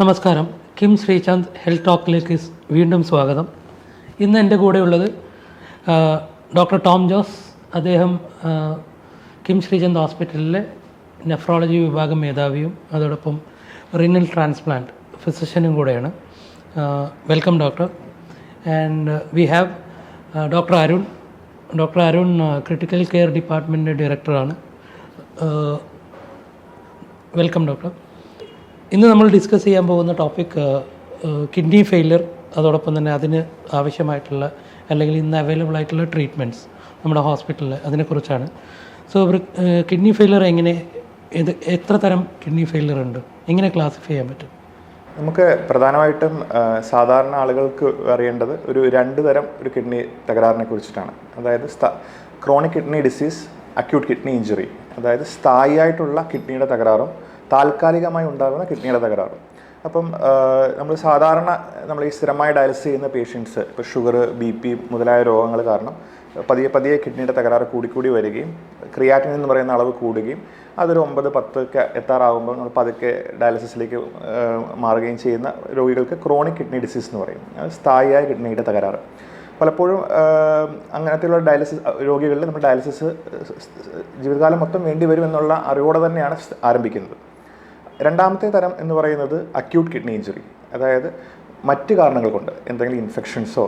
നമസ്കാരം. Kim ശ്രീചാന്ദ് health ടോക്കിലേക്ക് വീണ്ടും സ്വാഗതം. ഇന്ന് എന്റെ കൂടെയുള്ളത് ഡോക്ടർ ടോം ജോസ്. അദ്ദേഹം കിം ശ്രീചന്ദ് ഹോസ്പിറ്റലിലെ നെഫ്രോളജി വിഭാഗം മേധാവിയും അതോടൊപ്പം റിനൽ ട്രാൻസ്പ്ലാന്റ് ഫിസിഷ്യനും കൂടെയാണ്. Welcome doctor. And we have doctor Arun. Doctor Arun critical care department ഡയറക്ടറാണ്. Welcome doctor. ഇന്ന് നമ്മൾ ഡിസ്കസ് ചെയ്യാൻ പോകുന്ന ടോപ്പിക് കിഡ്നി ഫെയിലിയർ അതോടൊപ്പം തന്നെ അതിന് ആവശ്യമായിട്ടുള്ള അല്ലെങ്കിൽ ഇന്ന് അവൈലബിൾ ആയിട്ടുള്ള ട്രീറ്റ്മെന്റ്സ് നമ്മുടെ ഹോസ്പിറ്റലിൽ അതിനെക്കുറിച്ചാണ്. സോ കിഡ്നി ഫെയിലിയർ എങ്ങനെ ഇത് എത്ര തരം കിഡ്നി ഫെയിലിയർ ഉണ്ട്? എങ്ങനെ ക്ലാസിഫൈ ചെയ്യാൻ പറ്റും? നമുക്ക് പ്രധാനമായിട്ടും സാധാരണ ആളുകൾക്ക് അറിയേണ്ടത് ഒരു രണ്ട് തരം ഒരു കിഡ്നി തകരാറിനെ കുറിച്ചിട്ടാണ്. അതായത് chronic kidney disease acute kidney injury അതായത് സ്ഥായിയായിട്ടുള്ള കിഡ്നിയുടെ തകരാറും താൽക്കാലികമായി ഉണ്ടാകുന്ന കിഡ്നിയുടെ തകരാറ്. അപ്പം നമ്മൾ സാധാരണ നമ്മൾ ഈ സ്ഥിരമായി ഡയാലിസിസ് ചെയ്യുന്ന പേഷ്യൻസ് ഇപ്പോൾ ഷുഗർ ബി പി മുതലായ രോഗങ്ങൾ കാരണം പതിയെ പതിയെ കിഡ്നിയുടെ തകരാറ് കൂടിക്കൂടി വരികയും ക്രിയാറ്റിൻ എന്ന് പറയുന്ന അളവ് കൂടുകയും അതൊരു ഒമ്പത് പത്ത് എത്താറാകുമ്പോൾ നമ്മൾ പതുക്കെ ഡയാലിസിസിലേക്ക് മാറുകയും ചെയ്യുന്ന രോഗികൾക്ക് ക്രോണിക് കിഡ്നി ഡിസീസ് എന്ന് പറയും. സ്ഥായിയായ കിഡ്നിയുടെ തകരാറ്. പലപ്പോഴും അങ്ങനത്തെയുള്ള ഡയാലിസിസ് രോഗികളിൽ നമ്മൾ ഡയാലിസിസ് ജീവിതകാലം മൊത്തം വേണ്ടി വരുമെന്നുള്ള അറിവോടെ തന്നെയാണ് ആരംഭിക്കുന്നത്. രണ്ടാമത്തെ തരം എന്ന് പറയുന്നത് അക്യൂട്ട് കിഡ്നി ഇഞ്ചുറി അതായത് മറ്റ് കാരണങ്ങൾ കൊണ്ട് എന്തെങ്കിലും ഇൻഫെക്ഷൻസോ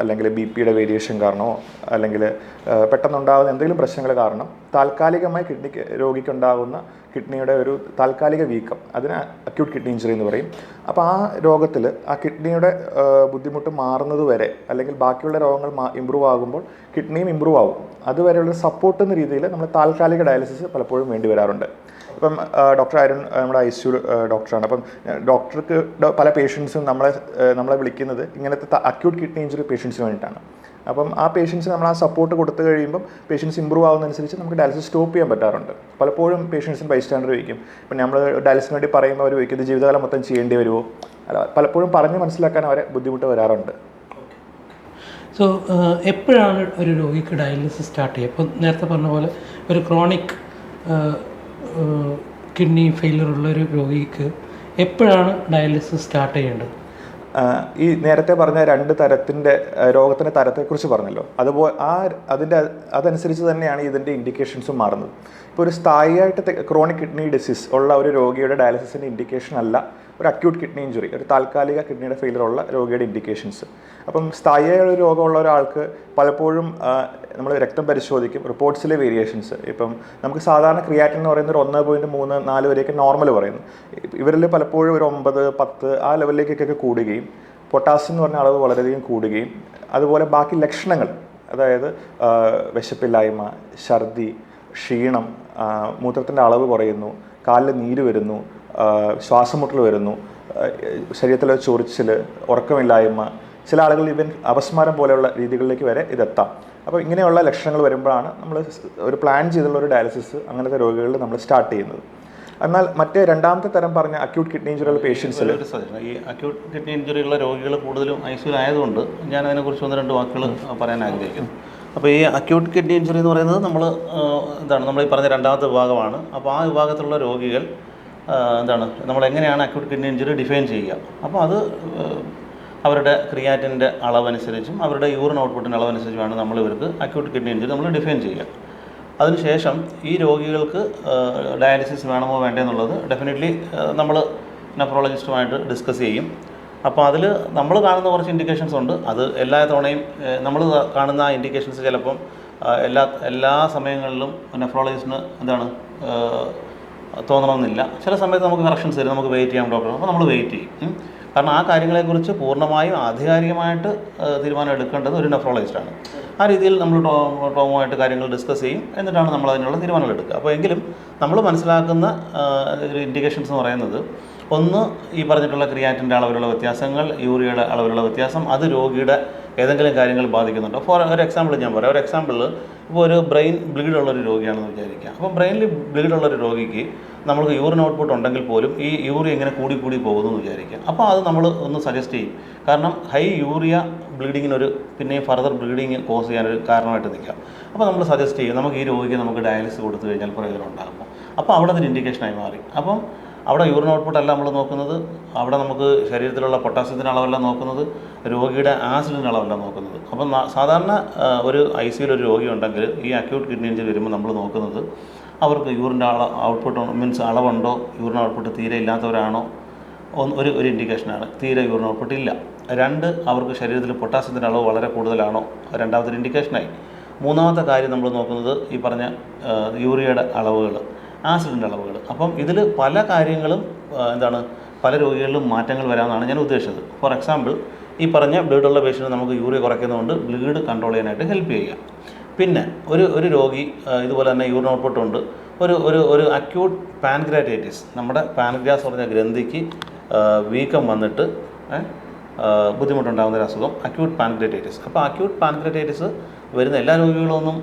അല്ലെങ്കിൽ ബി പിയുടെ വേരിയേഷൻ കാരണമോ അല്ലെങ്കിൽ പെട്ടെന്നുണ്ടാകുന്ന എന്തെങ്കിലും പ്രശ്നങ്ങൾ കാരണം താൽക്കാലികമായി കിഡ്നി രോഗിക്കുണ്ടാകുന്ന കിഡ്നിയുടെ ഒരു താൽക്കാലിക വീക്കം അതിന് അക്യൂട്ട് കിഡ്നി ഇഞ്ചുറി എന്ന് പറയും. അപ്പോൾ ആ രോഗത്തിൽ ആ കിഡ്നിയുടെ ബുദ്ധിമുട്ട് മാറുന്നത് വരെ അല്ലെങ്കിൽ ബാക്കിയുള്ള രോഗങ്ങൾ ഇമ്പ്രൂവ് ആകുമ്പോൾ കിഡ്നിയും ഇമ്പ്രൂവ് ആകും അതുവരെയുള്ള സപ്പോർട്ട് എന്ന രീതിയിൽ നമ്മൾ താൽക്കാലിക ഡയാലിസിസ് പലപ്പോഴും വേണ്ടി വരാറുണ്ട്. ഇപ്പം ഡോക്ടർ അരുൺ നമ്മുടെ ഐ സി ഡോക്ടറാണ് അപ്പം ഡോക്ടർക്ക് പല പേഷ്യൻസും നമ്മളെ നമ്മളെ വിളിക്കുന്നത് ഇങ്ങനത്തെ അക്യൂട്ട് കിഡ്നി ഇഞ്ചുറി പേഷ്യൻസിന് വേണ്ടിയിട്ടാണ്. അപ്പം ആ പേഷ്യൻസ് നമ്മൾ ആ സപ്പോർട്ട് കൊടുത്തു കഴിയുമ്പം പേഷ്യൻസ് ഇമ്പ്രൂവ് ആവുന്നതനുസരിച്ച് നമുക്ക് ഡയാലിസിസ് സ്റ്റോപ്പ് ചെയ്യാൻ പറ്റാറുണ്ട്. പലപ്പോഴും പേഷ്യൻസിന് ബൈ സ്റ്റാൻഡർ ചോദിക്കും ഇപ്പം നമ്മൾ ഡയാലിസിന് വേണ്ടി പറയുമ്പോൾ അവർ ചോദിക്കും ഇത് ജീവിതകാലം മൊത്തം ചെയ്യേണ്ടി വരുമോ അല്ല പലപ്പോഴും പറഞ്ഞ് മനസ്സിലാക്കാൻ അവരെ ബുദ്ധിമുട്ട് വരാറുണ്ട്. സോ എപ്പോഴാണ് ഒരു രോഗിക്ക് ഡയാലിസിസ് സ്റ്റാർട്ട് ചെയ്യുക? ഇപ്പം നേരത്തെ പറഞ്ഞ പോലെ ഒരു ക്രോണിക് കിഡ്നി ഫെയിലർ ഉള്ള ഒരു രോഗിക്ക് എപ്പോഴാണ് ഡയാലിസിസ് സ്റ്റാർട്ട് ചെയ്യേണ്ടത്? ഈ നേരത്തെ പറഞ്ഞ രണ്ട് തരത്തിന്റെ രോഗത്തിന്റെ തരത്തെക്കുറിച്ച് പറഞ്ഞല്ലോ. അതുപോലെ ആ അതിന്റെ അതനുസരിച്ച് തന്നെയാണ് ഇതിന്റെ ഇൻഡിക്കേഷൻസും മാറുന്നത്. ഇപ്പോൾ ഒരു സ്ഥായിയായിട്ട് ക്രോണിക് കിഡ്നി ഡിസീസ് ഉള്ള ഒരു രോഗിയുടെ ഡയാലിസിസിന്റെ ഇൻഡിക്കേഷൻ അല്ല. ഒരു അക്യൂട്ട് കിഡ്നി ഇഞ്ചുറി ഒരു താൽക്കാലിക കിഡ്നിയുടെ ഫെയിലർ ഉള്ള രോഗിയുടെ ഇൻഡിക്കേഷൻസ് അപ്പം സ്ഥായിയായ രോഗമുള്ള ഒരാൾക്ക് പലപ്പോഴും നമ്മൾ രക്തം പരിശോധിക്കും റിപ്പോർട്ട്സിലെ വേരിയേഷൻസ് ഇപ്പം നമുക്ക് സാധാരണ ക്രിയാറ്റിൻ എന്ന് പറയുന്നത് ഒരു ഒന്ന് പോയിന്റ് മൂന്ന് നാല് വരെയൊക്കെ നോർമൽ പറയുന്നു. ഇവരിൽ പലപ്പോഴും ഒരു ഒമ്പത് പത്ത് ആ ലെവലിലേക്കൊക്കെ കൂടുകയും പൊട്ടാസ്യം എന്ന് പറഞ്ഞ അളവ് വളരെയധികം കൂടുകയും അതുപോലെ ബാക്കി ലക്ഷണങ്ങൾ അതായത് വിശപ്പില്ലായ്മ ഛർദി ക്ഷീണം മൂത്രത്തിന്റെ അളവ് കുറയുന്നു കാലിൽ നീര് വരുന്നു ശ്വാസം മുട്ടൽ വരുന്നു. ശരീരത്തിലെ ചൊറിച്ചിൽ ഉറക്കമില്ലായ്മ ചില ആളുകൾ ഇവൻ അപസ്മാരം പോലെയുള്ള രീതികളിലേക്ക് വരെ ഇതെത്താം. അപ്പോൾ ഇങ്ങനെയുള്ള ലക്ഷണങ്ങൾ വരുമ്പോഴാണ് നമ്മൾ ഒരു പ്ലാൻ ചെയ്തുള്ള ഒരു ഡയാലിസിസ് അങ്ങനത്തെ രോഗികളിൽ നമ്മൾ സ്റ്റാർട്ട് ചെയ്യുന്നത്. എന്നാൽ മറ്റേ രണ്ടാമത്തെ തരം പറഞ്ഞ അക്യൂട്ട് കിഡ്നി ഇഞ്ചുറി പേഷ്യൻസിൽ ഒരു സജഷൻ ഈ അക്യൂട്ട് കിഡ്നി ഇഞ്ചുറി ഉള്ള രോഗികൾ കൂടുതലും ഐ സിയിൽ ആയതുകൊണ്ട് ഞാൻ അതിനെക്കുറിച്ച് ഒന്ന് രണ്ട് വാക്കുകൾ പറയാൻ ആഗ്രഹിക്കുന്നു. അപ്പോൾ ഈ അക്യൂട്ട് കിഡ്നി ഇഞ്ചുറി എന്ന് പറയുന്നത് നമ്മൾ എന്താണ് നമ്മൾ ഈ പറഞ്ഞ രണ്ടാമത്തെ വിഭാഗമാണ്. അപ്പോൾ ആ വിഭാഗത്തിലുള്ള രോഗികൾ എന്താണ് നമ്മൾ എങ്ങനെയാണ് അക്യൂട്ട് കിഡ്നി ഇഞ്ചുറി ഡിഫൈൻ ചെയ്യുക? അപ്പോൾ അത് അവരുടെ ക്രിയാറ്റിന്റെ അളവനുസരിച്ചും അവരുടെ യൂറിൻ ഔട്ട്പുട്ടിന്റെ അളവനുസരിച്ചുമാണ് നമ്മൾ ഇവർക്ക് അക്യൂട്ട് കിഡ്നി ഇഞ്ചുറി നമ്മൾ ഡിഫൈൻ ചെയ്യുക. അതിനുശേഷം ഈ രോഗികൾക്ക് ഡയാലിസിസ് വേണമോ എന്നുള്ളത് ഡെഫിനറ്റ്ലി നമ്മൾ നെഫ്രോളജിസ്റ്റുമായിട്ട് ഡിസ്കസ് ചെയ്യും. അപ്പോൾ അതിൽ നമ്മൾ കാണുന്ന കുറച്ച് ഇൻഡിക്കേഷൻസ് ഉണ്ട്. അത് എല്ലാ തവണയും നമ്മൾ കാണുന്ന ഇൻഡിക്കേഷൻസ് ചിലപ്പം എല്ലാ എല്ലാ സമയങ്ങളിലും നെഫ്രോളജിസ്റ്റിന് എന്താണ് തോന്നണമെന്നില്ല. ചില സമയത്ത് നമുക്ക് കറക്ഷൻസ് തരും. നമുക്ക് വെയിറ്റ് ചെയ്യാം ഡോക്ടർ അപ്പോൾ നമ്മൾ വെയിറ്റ് ചെയ്യും. കാരണം ആ കാര്യങ്ങളെക്കുറിച്ച് പൂർണമായും ആധികാരികമായിട്ട് തീരുമാനം എടുക്കേണ്ടത് ഒരു നെഫ്രോളജിസ്റ്റാണ് ആ രീതിയിൽ നമ്മൾ ടോമുമായിട്ട് കാര്യങ്ങൾ ഡിസ്കസ് ചെയ്യും. എന്നിട്ടാണ് നമ്മൾ അതിനുള്ള തീരുമാനങ്ങൾ എടുക്കുക. അപ്പോൾ എങ്കിലും നമ്മൾ മനസ്സിലാക്കുന്ന ഒരു ഇൻഡിക്കേഷൻസ് എന്ന് പറയുന്നത് ഒന്ന് ഈ പറഞ്ഞിട്ടുള്ള ക്രിയാറ്റിന്റെ അളവിലുള്ള വ്യത്യാസങ്ങൾ യൂറിയയുടെ അളവിലുള്ള വ്യത്യാസം അത് രോഗിയുടെ ഏതെങ്കിലും കാര്യങ്ങൾ ബാധിക്കുന്നുണ്ടോ? ഫോർ ഒരു എക്സാമ്പിൾ ഞാൻ പറയാം. ഒരു എക്സാമ്പിൾ ഇപ്പോൾ ഒരു ബ്രെയിൻ ബ്ലീഡ് ഉള്ള ഒരു രോഗിയാണെന്ന് വിചാരിക്കാം അപ്പോൾ ബ്രെയിനിൽ ബ്ലീഡ് ഉള്ള ഒരു രോഗിക്ക് നമുക്ക് യൂറിൻ ഔട്ട്പുട്ട് ഉണ്ടെങ്കിൽ പോലും ഈ യൂറിയ ഇങ്ങനെ കൂടി കൂടി പോകുന്നു എന്ന് വിചാരിക്കാം അപ്പോൾ അത് നമ്മൾ ഒന്ന് സജസ്റ്റ് ചെയ്യും. കാരണം ഹൈ യൂറിയ ബ്ലീഡിങ്ങിനൊരു പിന്നെ ഫർദർ ബ്ലീഡിങ് കോസ് ചെയ്യാനൊരു കാരണമായിട്ട് നിൽക്കാം. അപ്പോൾ നമ്മൾ സജസ്റ്റ് ചെയ്യും. നമുക്ക് ഈ രോഗിക്ക് നമുക്ക് ഡയാലിസിസ് കൊടുത്തു കഴിഞ്ഞാൽ പ്രയോജനം ഉണ്ടാകുമ്പോൾ അപ്പോൾ അവിടെ അതൊരു ഇൻഡിക്കേഷനായി മാറി. അപ്പം അവിടെ യൂറിൻ ഔട്ട്പുട്ട് അല്ല നമ്മൾ നോക്കുന്നത്. അവിടെ നമുക്ക് ശരീരത്തിലുള്ള പൊട്ടാസ്യത്തിന്റെ അളവല്ല നോക്കുന്നത്. രോഗിയുടെ ആസിഡിന്റെ അളവല്ല നോക്കുന്നത്. അപ്പം സാധാരണ ഒരു ഐ സിയിൽ ഒരു രോഗി ഉണ്ടെങ്കിൽ ഈ അക്യൂട്ട് കിഡ്നി ഇഞ്ചി വരുമ്പോൾ നമ്മൾ നോക്കുന്നത് അവർക്ക് യൂറിന്റെ അള ഔട്ട്പുട്ട് മീൻസ് അളവുണ്ടോ? യൂറിൻ ഔട്ട്പുട്ട് തീരെ ഇല്ലാത്തവരാണോ? ഒരു ഒരു ഇൻഡിക്കേഷനാണ് തീരെ യൂറിൻ ഔട്ട്പുട്ട് ഇല്ല. രണ്ട് അവർക്ക് ശരീരത്തിൽ പൊട്ടാസ്യത്തിന്റെ അളവ് വളരെ കൂടുതലാണോ? രണ്ടാമത്തെ ഇൻഡിക്കേഷനായി മൂന്നാമത്തെ കാര്യം നമ്മൾ നോക്കുന്നത് ഈ പറഞ്ഞ യൂറിയയുടെ അളവുകൾ. ആസിഡിന്റെ അളവുകൾ അപ്പം ഇതിൽ പല കാര്യങ്ങളും എന്താണ് പല രോഗികളിലും മാറ്റങ്ങൾ വരാമെന്നാണ് ഞാൻ ഉദ്ദേശിച്ചത്. ഫോർ എക്സാമ്പിൾ ഈ പറഞ്ഞ ബ്ലീഡുള്ള പേഷ്യന്റ് നമുക്ക് യൂറിയ കുറയ്ക്കുന്നതുകൊണ്ട് ബ്ലീഡ് കൺട്രോൾ ചെയ്യാനായിട്ട് ഹെൽപ്പ് ചെയ്യുക. പിന്നെ ഒരു ഒരു രോഗി ഇതുപോലെ തന്നെ യൂറിൻ ഔട്ട്പുട്ട് ഉണ്ട്. ഒരു ഒരു ഒരു അക്യൂട്ട് പാൻക്രാറ്റൈറ്റിസ് നമ്മുടെ പാൻക്രിയാസ് പറഞ്ഞ ഗ്രന്ഥിക്ക് വീക്കം വന്നിട്ട് ബുദ്ധിമുട്ടുണ്ടാകുന്ന ഒരു അസുഖം അക്യൂട്ട് പാൻക്രറ്റൈറ്റിസ് അപ്പോൾ അക്യൂട്ട് പാൻക്രറ്റൈറ്റിസ് വരുന്ന എല്ലാ രോഗികളൊന്നും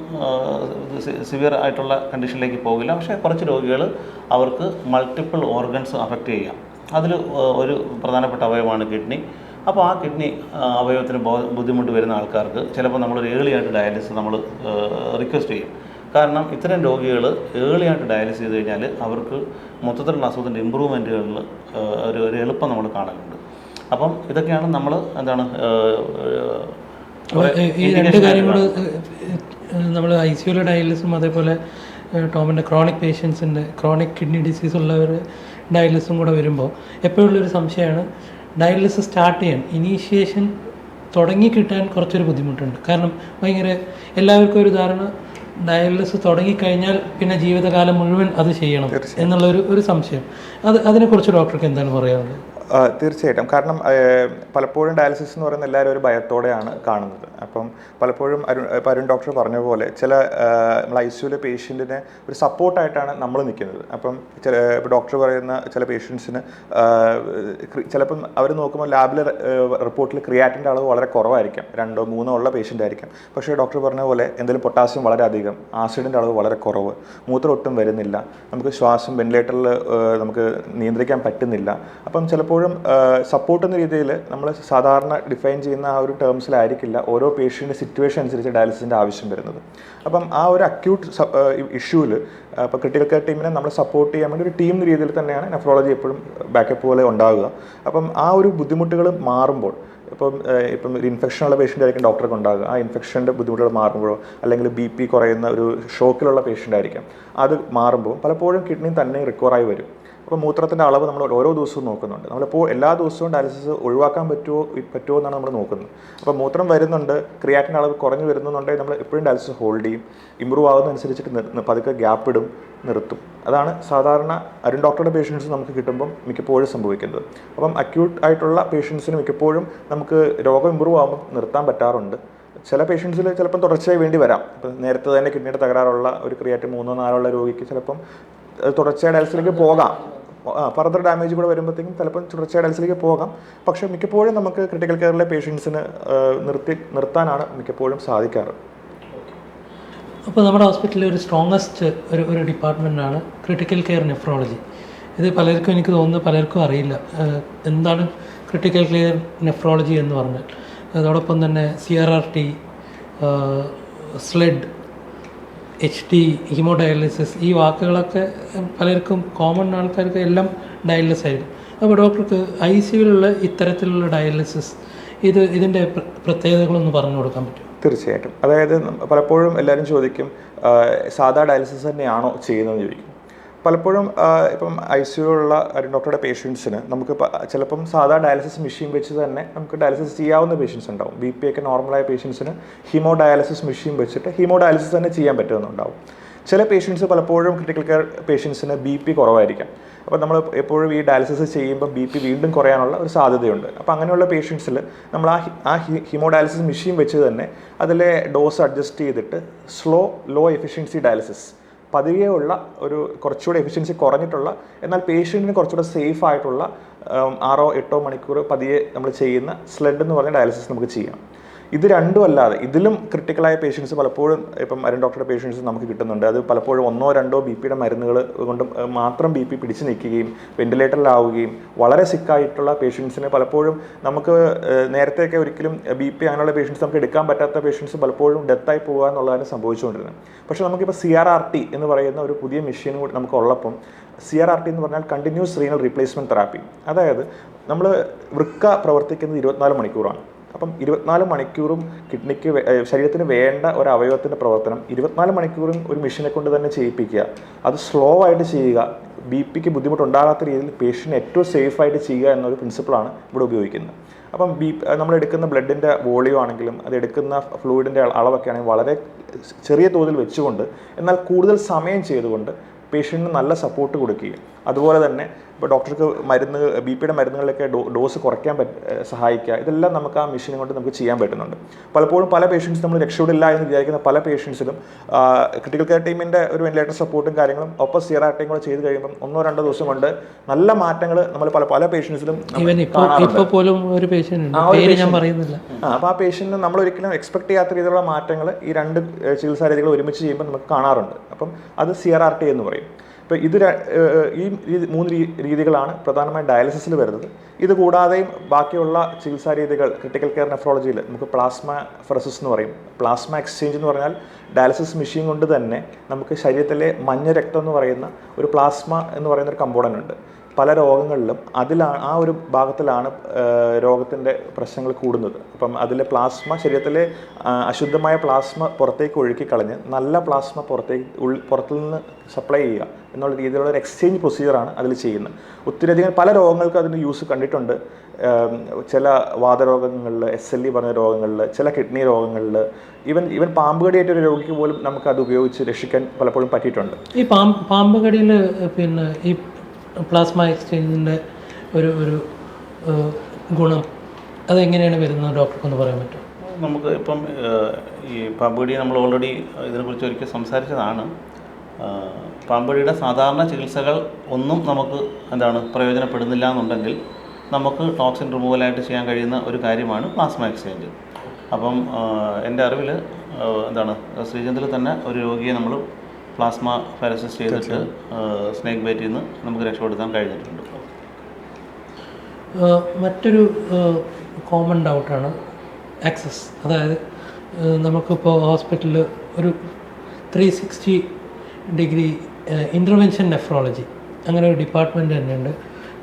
സിവിയർ ആയിട്ടുള്ള കണ്ടീഷനിലേക്ക് പോകില്ല. പക്ഷേ കുറച്ച് രോഗികൾ അവർക്ക് മൾട്ടിപ്പിൾ ഓർഗൻസ് അഫക്റ്റ് ചെയ്യാം. അതിൽ ഒരു പ്രധാനപ്പെട്ട അവയവമാണ് കിഡ്നി അപ്പോൾ ആ കിഡ്നി അവയവത്തിന് ബുദ്ധിമുട്ട് വരുന്ന ആൾക്കാർക്ക് ചിലപ്പോൾ നമ്മളൊരു ഏർലി ആയിട്ട് ഡയാലിസിസ് നമ്മൾ റിക്വസ്റ്റ് ചെയ്യും. കാരണം ഇത്തരം രോഗികൾ ഏർലി ആയിട്ട് ഡയാലിസിസ് ചെയ്ത് കഴിഞ്ഞാൽ അവർക്ക് മൊത്തത്തിലുള്ള അസുഖത്തിന്റെ ഇമ്പ്രൂവ്മെന്റുകളിൽ ഒരു ഒരു എളുപ്പം നമ്മൾ കാണലുണ്ട്. അപ്പം ഇതൊക്കെയാണ് നമ്മൾ എന്താണ് ഈ രണ്ട് കാര്യം കൂടെ നമ്മൾ ഐ സി യുടെ ഡയാലിസും അതേപോലെ ടോമിന്റെ ക്രോണിക് പേഷ്യൻസിന്റെ ക്രോണിക് കിഡ്നി ഡിസീസ് ഉള്ളവർ ഡയാലിസും കൂടെ വരുമ്പോൾ എപ്പോഴുള്ളൊരു സംശയമാണ് ഡയാലിസിസ് സ്റ്റാർട്ട് ചെയ്യാൻ ഇനീഷ്യേഷൻ തുടങ്ങി കിട്ടാൻ കുറച്ചൊരു ബുദ്ധിമുട്ടുണ്ട്. കാരണം ഭയങ്കര എല്ലാവർക്കും ഒരു ധാരണ ഡയാലിസിസ് തുടങ്ങിക്കഴിഞ്ഞാൽ പിന്നെ ജീവിതകാലം മുഴുവൻ അത് ചെയ്യണം എന്നുള്ളൊരു ഒരു സംശയം. അത് അതിനെക്കുറിച്ച് ഡോക്ടർക്ക് എന്താണ് പറയാനുള്ളത്? തീർച്ചയായിട്ടും. കാരണം പലപ്പോഴും ഡയാലിസിസ് എന്ന് പറയുന്ന എല്ലാവരും ഒരു ഭയത്തോടെയാണ് കാണുന്നത്. അപ്പം പലപ്പോഴും അരുൺ അരുൺ ഡോക്ടർ പറഞ്ഞ പോലെ ചില നമ്മൾ ഐ സിയുലെ പേഷ്യന്റിനെ ഒരു സപ്പോർട്ടായിട്ടാണ് നമ്മൾ നിൽക്കുന്നത്. അപ്പം ചില ഡോക്ടർ പറയുന്ന ചില പേഷ്യൻസിന് ചിലപ്പം അവർ നോക്കുമ്പോൾ ലാബിൽ റിപ്പോർട്ടിൽ ക്രിയാറ്റിന്റെ അളവ് വളരെ കുറവായിരിക്കാം. രണ്ടോ മൂന്നോ ഉള്ള പേഷ്യന്റ് ആയിരിക്കും. പക്ഷേ ഡോക്ടർ പറഞ്ഞ പോലെ എന്തെങ്കിലും പൊട്ടാസ്യം വളരെ അധികം ആസിഡിന്റെ അളവ് വളരെ കുറവ് മൂത്രം ഒട്ടും വരുന്നില്ല നമുക്ക് ശ്വാസം വെന്റിലേറ്ററിൽ നമുക്ക് നിയന്ത്രിക്കാൻ പറ്റുന്നില്ല. അപ്പം ചിലപ്പോഴും സപ്പോർട്ട് എന്ന രീതിയിൽ നമ്മൾ സാധാരണ ഡിഫൈൻ ചെയ്യുന്ന ആ ഒരു ടേംസിലായിരിക്കില്ല ഓരോ പേഷ്യന്റെ സിറ്റുവേഷൻ അനുസരിച്ച് ഡയാലിസിന്റെ ആവശ്യം വരുന്നത്. അപ്പം ആ ഒരു അക്യൂട്ട് ഇഷ്യൂവിൽ ഇപ്പോൾ ക്രിട്ടിക്കൽ കെയർ ടീമിനെ നമ്മൾ സപ്പോർട്ട് ചെയ്യാൻ വേണ്ടി ഒരു ടീം എന്ന രീതിയിൽ തന്നെയാണ് നെഫ്രോളജി എപ്പോഴും ബാക്കപ്പ് പോലെ ഉണ്ടാവുക. അപ്പം ആ ഒരു ബുദ്ധിമുട്ടുകൾ മാറുമ്പോൾ ഇപ്പം ഇപ്പം ഒരു ഇൻഫെക്ഷൻ ഉള്ള പേഷ്യന്റ് ആയിരിക്കും ഡോക്ടർക്ക് ഉണ്ടാകുക ആ ഇൻഫെക്ഷന്റെ ബുദ്ധിമുട്ടുകൾ മാറുമ്പോഴോ അല്ലെങ്കിൽ ബി പി കുറയുന്ന ഒരു ഷോക്കിലുള്ള പേഷ്യന്റ് ആയിരിക്കാം. അത് മാറുമ്പോൾ പലപ്പോഴും കിഡ്നി തന്നെ റിക്കവറായി വരും. അപ്പോൾ മൂത്രത്തിന്റെ അളവ് നമ്മൾ ഓരോ ദിവസവും നോക്കുന്നുണ്ട്. നമ്മളിപ്പോൾ എല്ലാ ദിവസവും ഡയാലിസിസ് ഒഴിവാക്കാൻ പറ്റുമോ പറ്റുമോ എന്നാണ് നമ്മൾ നോക്കുന്നത്. അപ്പോൾ മൂത്രം വരുന്നുണ്ട് ക്രിയാറ്റിന്റെ അളവ് കുറഞ്ഞു വരുന്നുണ്ടെങ്കിൽ നമ്മൾ എപ്പോഴും ഡയാലിസിസ് ഹോൾഡ് ചെയ്യും. ഇമ്പ്രൂവ് ആകുന്നതനുസരിച്ചിട്ട് നിർ- പതുക്കെ ഗ്യാപ്പ് ഇടും നിർത്തും. അതാണ് സാധാരണ അരുൺ ഡോക്ടറുടെ പേഷ്യൻസ് നമുക്ക് കിട്ടുമ്പം മിക്കപ്പോഴും സംഭവിക്കുന്നത്. അപ്പം അക്യൂട്ട് ആയിട്ടുള്ള പേഷ്യൻസിന് മിക്കപ്പോഴും നമുക്ക് രോഗം ഇമ്പ്രൂവ് ആകുമ്പോൾ നിർത്താൻ പറ്റാറുണ്ട്. ചില പേഷ്യൻസിൽ ചിലപ്പം തുടർച്ചയായി വേണ്ടി വരാം. ഇപ്പം നേരത്തെ തന്നെ കിഡ്നിയുടെ തകരാറുള്ള ഒരു ക്രിയാറ്റ് മൂന്നോ നാലോ ഉള്ള രോഗിക്ക് ചിലപ്പം തുടർച്ചയായ ഡയൽസിലേക്ക് പോകാം. ഫർദർ ഡാമേജ് കൂടെ വരുമ്പോഴത്തേക്കും ചിലപ്പോൾ തുടർച്ചയായ ഡയൽസിലേക്ക് പോകാം. പക്ഷേ മിക്കപ്പോഴും നമുക്ക് ക്രിട്ടിക്കൽ കെയറിലെ പേഷ്യൻസിന് നിർത്തി നിർത്താനാണ് മിക്കപ്പോഴും സാധിക്കാറ്. അപ്പോൾ നമ്മുടെ ഹോസ്പിറ്റലിൽ ഒരു സ്ട്രോങ്ങസ്റ്റ് ഒരു ഒരു ഡിപ്പാർട്ട്മെന്റാണ് ക്രിട്ടിക്കൽ കെയർ നെഫ്രോളജി ഇത് പലർക്കും എനിക്ക് തോന്നുന്നു പലർക്കും അറിയില്ല. എന്താണ് ക്രിട്ടിക്കൽ കെയർ നെഫ്രോളജി എന്ന് പറഞ്ഞാൽ? അതോടൊപ്പം തന്നെ C R R T SLED H D haemodialysis ഈ വാക്കുകളൊക്കെ പലർക്കും കോമൺ ആൾക്കാർക്ക് എല്ലാം ഡയാലിസിസ് ആയിരിക്കും അപ്പോൾ ഡോക്ടർക്ക് ഐ സിയിലുള്ള ഇത്തരത്തിലുള്ള ഡയാലിസിസ് ഇത് ഇതിന്റെ പ്രത്യേകതകളൊന്നും പറഞ്ഞു കൊടുക്കാൻ പറ്റുമോ? തീർച്ചയായിട്ടും. അതായത് പലപ്പോഴും എല്ലാവരും ചോദിക്കും സാധാ ഡയാലിസിസ് തന്നെയാണോ ചെയ്യുന്നതെന്ന് ചോദിക്കും. പലപ്പോഴും ഇപ്പം ഐ സിയിലുള്ള ഡോക്ടറുടെ പേഷ്യൻസിന് നമുക്ക് ചിലപ്പം സാധാ ഡയാലിസിസ് മെഷീൻ വെച്ച് തന്നെ നമുക്ക് ഡയാലിസിസ് ചെയ്യാവുന്ന പേഷ്യൻസ് ഉണ്ടാവും. ബി പി ഒക്കെ നോർമലായ പേഷ്യൻസിന് ഹീമോ ഡയാലിസിസ് മെഷീൻ വെച്ചിട്ട് ഹീമോ ഡയാലിസിസ് തന്നെ ചെയ്യാൻ പറ്റുന്നുണ്ടാവും. ചില പേഷ്യൻസ് പലപ്പോഴും ക്രിട്ടിക്കൽ കെയർ പേഷ്യൻസിന് ബി പി കുറവായിരിക്കാം. അപ്പോൾ നമ്മൾ എപ്പോഴും ഈ ഡയാലിസിസ് ചെയ്യുമ്പോൾ ബി പി വീണ്ടും കുറയാനുള്ള ഒരു സാധ്യതയുണ്ട്. അപ്പോൾ അങ്ങനെയുള്ള പേഷ്യൻസിൽ നമ്മൾ ആ ആ ഹീമോ ഡയാലിസിസ് മെഷീൻ വെച്ച് തന്നെ അതിലെ ഡോസ് അഡ്ജസ്റ്റ് ചെയ്തിട്ട് സ്ലോ ലോ എഫിഷ്യൻസി ഡയാലിസിസ് പതിയെ ഉള്ള ഒരു കുറച്ചുകൂടെ എഫിഷ്യൻസി കുറഞ്ഞിട്ടുള്ള എന്നാൽ പേഷ്യന്റിന് കുറച്ചുകൂടെ സേഫ് ആയിട്ടുള്ള ആറോ എട്ടോ മണിക്കൂർ പതിയെ നമ്മൾ ചെയ്യുന്ന സ്ലെഡ് എന്ന് പറഞ്ഞ ഡയാലിസിസ് നമുക്ക് ചെയ്യാം. ഇത് രണ്ടും അല്ലാതെ ഇതിലും ക്രിട്ടിക്കലായ പേഷ്യൻസ് പലപ്പോഴും ഇപ്പം അരുൺ ഡോക്ടറുടെ പേഷ്യൻസ് നമുക്ക് കിട്ടുന്നുണ്ട്. അത് പലപ്പോഴും ഒന്നോ രണ്ടോ ബി പിയുടെ മരുന്നുകൾ കൊണ്ട് മാത്രം ബി പി പിടിച്ചു നിൽക്കുകയും വെന്റിലേറ്ററിലാവുകയും വളരെ സിക്കായിട്ടുള്ള പേഷ്യൻസിന് പലപ്പോഴും നമുക്ക് നേരത്തെയൊക്കെ ഒരിക്കലും ബി പി അങ്ങനെയുള്ള പേഷ്യൻസ് നമുക്ക് എടുക്കാൻ പറ്റാത്ത പേഷ്യൻസ് പലപ്പോഴും ഡെത്തായി പോകുക എന്നുള്ളതാണ് സംഭവിച്ചുകൊണ്ടിരുന്നത്. പക്ഷേ നമുക്കിപ്പോൾ സി ആർ ആർ ടി എന്ന് പറയുന്ന ഒരു പുതിയ മെഷീൻ കൂടി നമുക്ക് ഉള്ളപ്പം സി ആർ ആർ ടി എന്ന് പറഞ്ഞാൽ കണ്ടിന്യൂസ് റീനൽ റീപ്ലേസ്മെന്റ് തെറാപ്പി അതായത് നമ്മൾ വൃക്ക പ്രവർത്തിക്കുന്നത് ഇരുപത്തിനാല് മണിക്കൂറാണ്. അപ്പം ഇരുപത്തിനാല് മണിക്കൂറും കിഡ്നിക്ക് ശരീരത്തിന് വേണ്ട ഒരു അവയവത്തിന്റെ പ്രവർത്തനം ഇരുപത്തിനാല് മണിക്കൂറും ഒരു മെഷീനെ കൊണ്ട് തന്നെ ചെയ്യിപ്പിക്കുക. അത് സ്ലോ ആയിട്ട് ചെയ്യുക. ബി പിക്ക് ബുദ്ധിമുട്ടുണ്ടാകാത്ത രീതിയിൽ പേഷ്യന്റ് ഏറ്റവും സേഫ് ആയിട്ട് ചെയ്യുക എന്നൊരു പ്രിൻസിപ്പിളാണ് ഇവിടെ ഉപയോഗിക്കുന്നത്. അപ്പം ബി നമ്മൾ എടുക്കുന്ന ബ്ലഡിന്റെ വോളിയം ആണെങ്കിലും അത് എടുക്കുന്ന ഫ്ലൂയിഡിന്റെ അളവൊക്കെ ആണെങ്കിൽ വളരെ ചെറിയ തോതിൽ വെച്ചുകൊണ്ട് എന്നാൽ കൂടുതൽ സമയം ചെയ്തുകൊണ്ട് പേഷ്യന്റിന് നല്ല സപ്പോർട്ട് കൊടുക്കുകയും അതുപോലെ തന്നെ ഇപ്പോൾ ഡോക്ടർക്ക് മരുന്ന് ബി പിയുടെ മരുന്നുകളിലൊക്കെ ഡോ ഡോസ് കുറയ്ക്കാൻ പറ്റ സഹായിക്കുക. ഇതെല്ലാം നമുക്ക് ആ മെഷീൻ കൊണ്ട് നമുക്ക് ചെയ്യാൻ പറ്റുന്നുണ്ട്. പലപ്പോഴും പല പേഷ്യൻസ് നമ്മൾ രക്ഷപ്പെടില്ല എന്ന് വിചാരിക്കുന്ന പല പേഷ്യൻസിലും ക്രിട്ടിക്കൽ കെയർ ടീമിന്റെ ഒരു വെന്റിലേറ്റർ സപ്പോർട്ടും കാര്യങ്ങളും ഒപ്പം സിയറാട്ടയും കൂടെ ചെയ്ത് കഴിയുമ്പം ഒന്നോ രണ്ടോ ദിവസം കൊണ്ട് നല്ല മാറ്റങ്ങൾ നമ്മൾ പല പല പേഷ്യൻസിലും പോലും ഒരു പറയുന്നില്ല. ആ അപ്പോൾ ആ പേഷ്യന്റിന് നമ്മൾ ഒരിക്കലും എക്സ്പെക്ട് ചെയ്യാത്ത രീതിയിലുള്ള മാറ്റങ്ങൾ ഈ രണ്ട് ചികിത്സാരീതികൾ ചികിത്സാ രീതികൾ ഒരുമിച്ച് ചെയ്യുമ്പോൾ നമുക്ക് കാണാറുണ്ട്. അപ്പം അത് സി ആർ ആർ ടി എന്ന് പറയും. ഇപ്പോൾ ഇത് ഈ മൂന്ന് രീതികളാണ് പ്രധാനമായും ഡയാലിസിസിൽ വരുന്നത്. ഇത് കൂടാതെയും ബാക്കിയുള്ള ചികിത്സാ രീതികൾ ക്രിട്ടിക്കൽ കെയർ നെഫ്രോളജിയിൽ നമുക്ക് പ്ലാസ്മ ഫെറസിസ് എന്ന് പറയും. പ്ലാസ്മ എക്സ്ചേഞ്ച് എന്ന് പറഞ്ഞാൽ ഡയാലിസിസ് മെഷീൻ കൊണ്ട് തന്നെ നമുക്ക് ശരീരത്തിലെ മഞ്ഞ രക്തം എന്ന് പറയുന്ന ഒരു പ്ലാസ്മ എന്ന് പറയുന്ന ഒരു കമ്പോണന്റ് ഉണ്ട്. പല രോഗങ്ങളിലും അതിലാണ് ആ ഒരു ഭാഗത്തിലാണ് രോഗത്തിന്റെ പ്രശ്നങ്ങൾ കൂടുന്നത്. അപ്പം അതിലെ പ്ലാസ്മ ശരീരത്തിലെ അശുദ്ധമായ പ്ലാസ്മ പുറത്തേക്ക് ഒഴുക്കി കളഞ്ഞ് നല്ല പ്ലാസ്മ പുറത്തേക്ക് ഉള്ളിൽ പുറത്തു നിന്ന് സപ്ലൈ ചെയ്യുക എന്നുള്ള രീതിയിലുള്ള ഒരു എക്സ്ചേഞ്ച് പ്രൊസീജിയറാണ് അതിൽ ചെയ്യുന്നത്. ഒത്തിരിയധികം പല രോഗങ്ങൾക്ക് അതിന് യൂസ് കണ്ടിട്ടുണ്ട്. ചില വാതരോഗങ്ങളിൽ എസ് എൽ ഇ പറഞ്ഞ രോഗങ്ങളിൽ ചില കിഡ്നി രോഗങ്ങളിൽ ഈവൻ ഈവൻ പാമ്പ് ഒരു രോഗിക്ക് പോലും നമുക്ക് അത് ഉപയോഗിച്ച് രക്ഷിക്കാൻ പലപ്പോഴും പറ്റിയിട്ടുണ്ട്. ഈ പാമ്പ് പാമ്പ് കടിയിൽ പിന്നെ ഈ പ്ലാസ്മ എക്സ്ചേഞ്ചിന്റെ ഒരു ഒരു ഗുണം. അതെങ്ങനെയാണ് വരുന്നത് ഡോക്ടർക്ക് ഒന്ന് പറയാൻ പറ്റുമോ? നമുക്ക് ഇപ്പം ഈ പാമ്പുകടി നമ്മൾ ഓൾറെഡി ഇതിനെക്കുറിച്ച് ഒരിക്കൽ സംസാരിച്ചതാണ്. പാമ്പടിയുടെ സാധാരണ ചികിത്സകൾ ഒന്നും നമുക്ക് എന്താണ് പ്രയോജനപ്പെടുന്നില്ല എന്നുണ്ടെങ്കിൽ നമുക്ക് ടോക്സിൻ റിമൂവലായിട്ട് ചെയ്യാൻ കഴിയുന്ന ഒരു കാര്യമാണ് പ്ലാസ്മ എക്സ്ചേഞ്ച് അപ്പം എന്റെ അറിവിൽ എന്താണ് ശ്രീചന്ദ്രിൽ തന്നെ ഒരു രോഗിയെ നമ്മൾ പ്ലാസ്മ പാരസിസ് ചെയ്തിട്ട് സ്നേക് ബൈറ്റിൽ നിന്ന് നമുക്ക് രക്ഷപ്പെടുത്താൻ കഴിഞ്ഞിട്ടുണ്ട്. മറ്റൊരു കോമൺ ഡൗട്ടാണ് ആക്സസ് അതായത് നമുക്കിപ്പോൾ ഹോസ്പിറ്റലിൽ ഒരു three sixty degree intervention nephrology അങ്ങനെ ഒരു ഡിപ്പാർട്ട്മെന്റ് തന്നെയുണ്ട്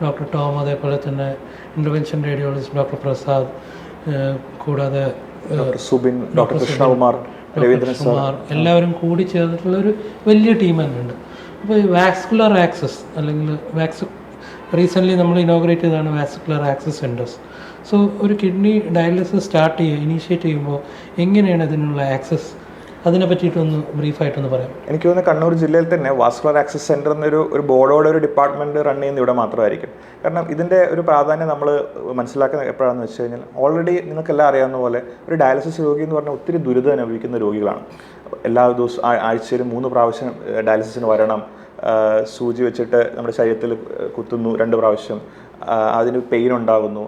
ഡോക്ടർ ടോം അതേപോലെ തന്നെ ഇന്റർവെൻഷൻ റേഡിയോളജിസ്റ്റ് ഡോക്ടർ പ്രസാദ് കൂടാതെ സുബിൻ ഡോക്ടർ കൃഷ്ണകുമാർ കുമാർ എല്ലാവരും കൂടി ചേർന്നിട്ടുള്ള ഒരു വലിയ ടീം തന്നെയുണ്ട്. അപ്പോൾ ഈ വാക്സ്കുലർ ആക്സസ് അല്ലെങ്കിൽ വാക്സ് റീസെന്റ്ലി നമ്മൾ ഇനോഗ്രേറ്റ് ചെയ്തതാണ് വാസ്കുലർ ആക്സസ് സെന്റേഴ്സ് സോ ഒരു കിഡ്നി ഡയാലിസിസ് സ്റ്റാർട്ട് ചെയ്യുക ഇനീഷ്യേറ്റ് ചെയ്യുമ്പോൾ എങ്ങനെയാണ് അതിനുള്ള ആക്സസ് അതിനെ പറ്റിയിട്ടൊന്ന് ബ്രീഫായിട്ടൊന്ന് പറയാം എനിക്ക് തോന്നുന്നു കണ്ണൂർ ജില്ലയിൽ തന്നെ വാസ്കുലർ ആക്സസ് സെന്റർ എന്നൊരു ഒരു ബോർഡോടെ ഒരു ഡിപ്പാർട്ട്മെന്റ് റൺ ചെയ്യുന്ന ഇവിടെ മാത്രമായിരിക്കും. കാരണം ഇതിന്റെ ഒരു പ്രാധാന്യം നമ്മൾ മനസ്സിലാക്കുന്ന എപ്പോഴാണെന്ന് വെച്ച് കഴിഞ്ഞാൽ ഓൾറെഡി നിങ്ങൾക്കെല്ലാം അറിയാവുന്ന പോലെ ഒരു ഡയാലിസിസ് രോഗി എന്ന് പറഞ്ഞാൽ ഒത്തിരി ദുരിതം അനുഭവിക്കുന്ന രോഗികളാണ്. എല്ലാ ദിവസവും ആഴ്ചയിൽ മൂന്ന് പ്രാവശ്യം ഡയാലിസിസിന് വരണം. സൂചി വെച്ചിട്ട് നമ്മുടെ ശരീരത്തിൽ കുത്തുന്നു രണ്ട് പ്രാവശ്യം. അതിന് പെയിൻ ഉണ്ടാകുന്നു.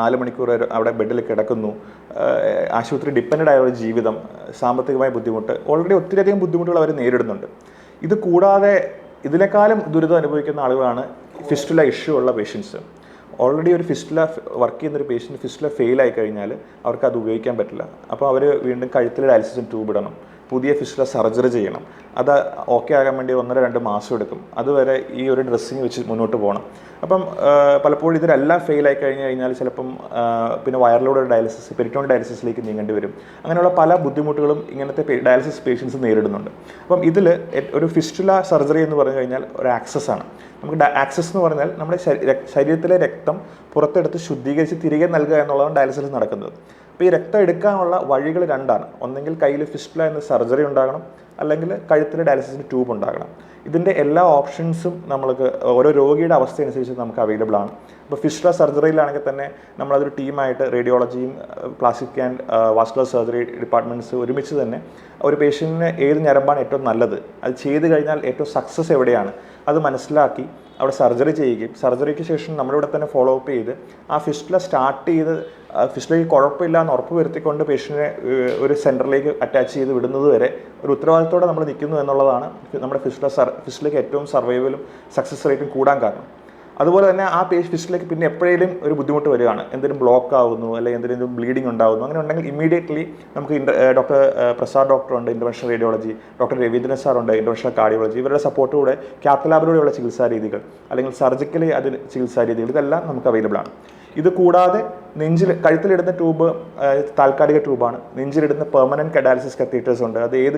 നാല് മണിക്കൂർ അവിടെ ബെഡിൽ കിടക്കുന്നു. ആശുപത്രി ഡിപ്പെൻഡ് ആയ ഒരു ജീവിതം സാമ്പത്തികമായ ബുദ്ധിമുട്ട് ഓൾറെഡി ഒത്തിരിയധികം ബുദ്ധിമുട്ടുകൾ അവർ നേരിടുന്നുണ്ട്. ഇത് കൂടാതെ ഇതിനേക്കാളും ദുരിതം അനുഭവിക്കുന്ന ആളുകളാണ് ഫിസ്റ്റുല ഇഷ്യൂ ഉള്ള പേഷ്യൻസ് ഓൾറെഡി ഒരു ഫിസ്റ്റുല വർക്ക് ചെയ്യുന്ന ഒരു പേഷ്യന്റ് ഫിസ്റ്റുല ഫെയിൽ ആയി കഴിഞ്ഞാൽ അവർക്ക് അത് ഉപയോഗിക്കാൻ പറ്റില്ല. അപ്പോൾ അവർ വീണ്ടും കഴുത്തിൽ ഡയാലിസിസ് ട്യൂബ് ഇടണം. പുതിയ ഫിസ്റ്റുല സർജറി ചെയ്യണം. അത് ഓക്കെ ആകാൻ വേണ്ടി ഒന്നര രണ്ട് മാസം എടുക്കും. അതുവരെ ഈ ഒരു ഡ്രസ്സിങ് വെച്ച് മുന്നോട്ട് പോകണം. അപ്പം പലപ്പോഴും ഇതിലെല്ലാം ഫെയിൽ ആയി കഴിഞ്ഞ് കഴിഞ്ഞാൽ ചിലപ്പം പിന്നെ വയറിലൂടെ ഡയാലിസിസ് പെരിറ്റോൺ ഡയാലിസിസിലേക്ക് നീങ്ങേണ്ടി വരും. അങ്ങനെയുള്ള പല ബുദ്ധിമുട്ടുകളും ഇങ്ങനത്തെ ഡയാലിസിസ് പേഷ്യൻസ് നേരിടുന്നുണ്ട്. അപ്പം ഇതിൽ ഒരു ഫിസ്റ്റുല സർജറി എന്ന് പറഞ്ഞു കഴിഞ്ഞാൽ ഒരു ആക്സസ് ആണ്. നമുക്ക് ആക്സസ് എന്ന് പറഞ്ഞാൽ നമ്മുടെ ശരീരത്തിലെ രക്തം പുറത്തെടുത്ത് ശുദ്ധീകരിച്ച് തിരികെ നൽകുക എന്നുള്ളതാണ് ഡയാലിസിസ് നടക്കുന്നത്. അപ്പോൾ ഈ രക്തം എടുക്കാനുള്ള വഴികൾ രണ്ടാണ്. ഒന്നെങ്കിൽ കയ്യിൽ ഫിസ്റ്റുല എന്ന സർജറി ഉണ്ടാകണം. അല്ലെങ്കിൽ കഴുത്തിൽ ഡയാലിസിസിന്റെ ട്യൂബ് ഉണ്ടാകണം. ഇതിന്റെ എല്ലാ ഓപ്ഷൻസും നമ്മൾക്ക് ഓരോ രോഗിയുടെ അവസ്ഥ അനുസരിച്ച് നമുക്ക് അവൈലബിൾ ആണ്. ഇപ്പോൾ ഫിസ്റ്റുല സർജറിയിലാണെങ്കിൽ തന്നെ നമ്മളതൊരു ടീമായിട്ട് റേഡിയോളജിയും plastic and vascular surgery departments ഒരുമിച്ച് തന്നെ ഒരു പേഷ്യന്റിന് ഏത് ഞരമ്പാണ് ഏറ്റവും നല്ലത്? അത് ചെയ്ത് കഴിഞ്ഞാൽ ഏറ്റവും സക്സസ് എവിടെയാണ്? അത് മനസ്സിലാക്കി അവിടെ സർജറി ചെയ്യുകയും സർജറിക്ക് ശേഷം നമ്മളിവിടെ തന്നെ ഫോളോ അപ്പ് ചെയ്ത് ആ ഫിസ്റ്റില സ്റ്റാർട്ട് ചെയ്ത് ഫിസ്റ്റിലേക്ക് കുഴപ്പമില്ല എന്ന് ഉറപ്പ് വരുത്തിക്കൊണ്ട് പേഷ്യന്റിനെ ഒരു സെന്ററിലേക്ക് അറ്റാച്ച് ചെയ്ത് വിടുന്നത് വരെ ഒരു ഉത്തരവാദിത്തോടെ നമ്മൾ നിൽക്കുന്നു എന്നുള്ളതാണ് നമ്മുടെ ഫിസ്റ്റില സർ ഫിസ്റ്റിലേക്ക് ഏറ്റവും സർവൈവലും സക്സസ് റേറ്റും കൂടാൻ കാരണം. അതുപോലെ തന്നെ ആ പേജ് ഫിസ്റ്റിലേക്ക് പിന്നെ എപ്പോഴേലും ഒരു ബുദ്ധിമുട്ട് വരികയാണ്. എന്തെങ്കിലും ബ്ലോക്ക് ആവുന്നു അല്ലെങ്കിൽ എന്തെങ്കിലും ബ്ലീഡിംഗ് ഉണ്ടാകുന്നു അങ്ങനെ ഉണ്ടെങ്കിൽ ഇമീഡിയറ്റ്ലി നമുക്ക് ഡോക്ടർ പ്രസാദ് ഡോക്ടർ ഉണ്ട് interventional radiology doctor Raveendran sir ഉണ്ട് ഇന്റർവെൻഷണൽ കാർഡിയോളജി ഇവരുടെ സപ്പോർട്ടോടെ ക്യാത്തലാബിലൂടെയുള്ള ചികിത്സാ രീതികൾ അല്ലെങ്കിൽ സർജിക്കലി അതിന് ചികിത്സാ രീതികൾ ഇതെല്ലാം നമുക്ക് അവൈലബിൾ ആണ്. ഇത് കൂടാതെ നെഞ്ചിൽ കഴുത്തിലിടുന്ന ട്യൂബ് താൽക്കാലിക ട്യൂബാണ്. നെഞ്ചിലിടുന്ന പെർമനന്റ് കഡാലിസിസ് കത്തീറ്റേഴ്സ് ഉണ്ട്. അത് ഏത്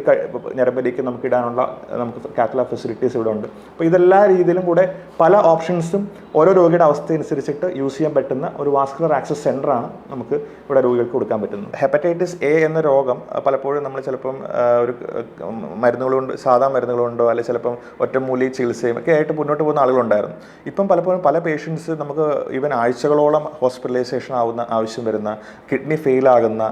ഞരമ്പിലേക്ക് നമുക്ക് ഇടാനുള്ള നമുക്ക് കാത്തല ഫെസിലിറ്റീസ് ഇവിടെ ഉണ്ട്. അപ്പോൾ ഇതെല്ലാ രീതിയിലും കൂടെ പല ഓപ്ഷൻസും ഓരോ രോഗിയുടെ അവസ്ഥ അനുസരിച്ചിട്ട് യൂസ് ചെയ്യാൻ പറ്റുന്ന ഒരു വാസ്കുലർ ആക്സസ് സെന്ററാണ് നമുക്ക് ഇവിടെ രോഗികൾക്ക് കൊടുക്കാൻ പറ്റുന്നത്. ഹെപ്പറ്റൈറ്റിസ് എ എന്ന രോഗം പലപ്പോഴും നമ്മൾ ചിലപ്പം ഒരു മരുന്നുകളുണ്ട് സാധാ മരുന്നുകളുണ്ടോ അല്ലെങ്കിൽ ചിലപ്പം ഒറ്റമൂലി ചികിത്സയും ഒക്കെ ആയിട്ട് മുന്നോട്ട് പോകുന്ന ആളുകളുണ്ടായിരുന്നു. ഇപ്പം പലപ്പോഴും പല പേഷ്യൻസ് നമുക്ക് ഈവൻ ആഴ്ചകളോളം ഹോസ്പിറ്റലൈസേഷൻ ആവുന്ന ആവശ്യം വരുന്ന കിഡ്നി ഫെയിൽ ആകുന്ന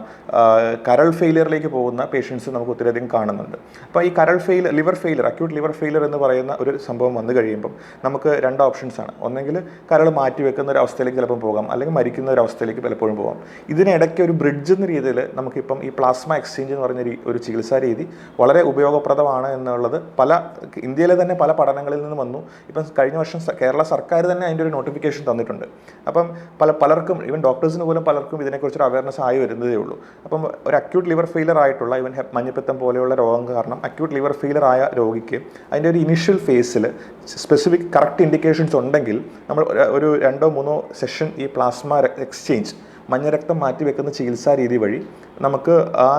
കരൾ ഫെയിലിയറിലേക്ക് പോകുന്ന പേഷ്യൻസ് നമുക്ക് ഒത്തിരിയധികം കാണുന്നുണ്ട്. അപ്പോൾ ഈ കരൾ fail liver failure acute liver failure എന്ന് പറയുന്ന ഒരു സംഭവം വന്നു കഴിയുമ്പം നമുക്ക് രണ്ട് ഓപ്ഷൻസ് ആണ്. ഒന്നെങ്കിൽ കരൾ മാറ്റി വെക്കുന്ന ഒരു അവസ്ഥയിലേക്ക് ചിലപ്പം പോകാം. അല്ലെങ്കിൽ മരിക്കുന്ന ഒരു അവസ്ഥയിലേക്ക് പലപ്പോഴും പോകാം. ഇതിനിടയ്ക്ക് ഒരു ബ്രിഡ്ജ് എന്ന രീതിയിൽ നമുക്കിപ്പം ഈ പ്ലാസ്മ എക്സ്ചേഞ്ച് എന്ന് പറഞ്ഞ ഒരു ചികിത്സാ രീതി വളരെ ഉപയോഗപ്രദമാണ് എന്നുള്ളത് പല ഇന്ത്യയിലെ തന്നെ പല പഠനങ്ങളിൽ നിന്ന് വന്നു. ഇപ്പം കഴിഞ്ഞ വർഷം കേരള സർക്കാർ തന്നെ അതിന്റെ ഒരു നോട്ടിഫിക്കേഷൻ തന്നിട്ടുണ്ട്. അപ്പം പല പലർക്കും ഈവൻ ഡോക്ടേഴ്സിന് പോലും പലർക്കും ഇതിനെക്കുറിച്ചൊരു അവയർനെസ് ആയി വരുന്നതേ ഉള്ളൂ. അപ്പം ഒരു അക്യൂട്ട് ലിവർ ഫെയിലർ ആയിട്ടുള്ള ഇവൻ മഞ്ഞപ്പിത്തം പോലെയുള്ള രോഗം കാരണം അക്യൂട്ട് ലിവർ ഫെയിലർ ആയ രോഗിക്ക് അതിന്റെ ഒരു ഇനിഷ്യൽ ഫേസിൽ സ്പെസിഫിക് കറക്റ്റ് ഇൻഡിക്കേഷൻസ് ഉണ്ടെങ്കിൽ നമ്മൾ ഒരു- രണ്ടോ മൂന്നോ സെഷൻ ഈ പ്ലാസ്മ എക്സ്ചേഞ്ച് മഞ്ഞരക്തം മാറ്റി വെക്കുന്ന ചികിത്സാ രീതി വഴി നമുക്ക് ആ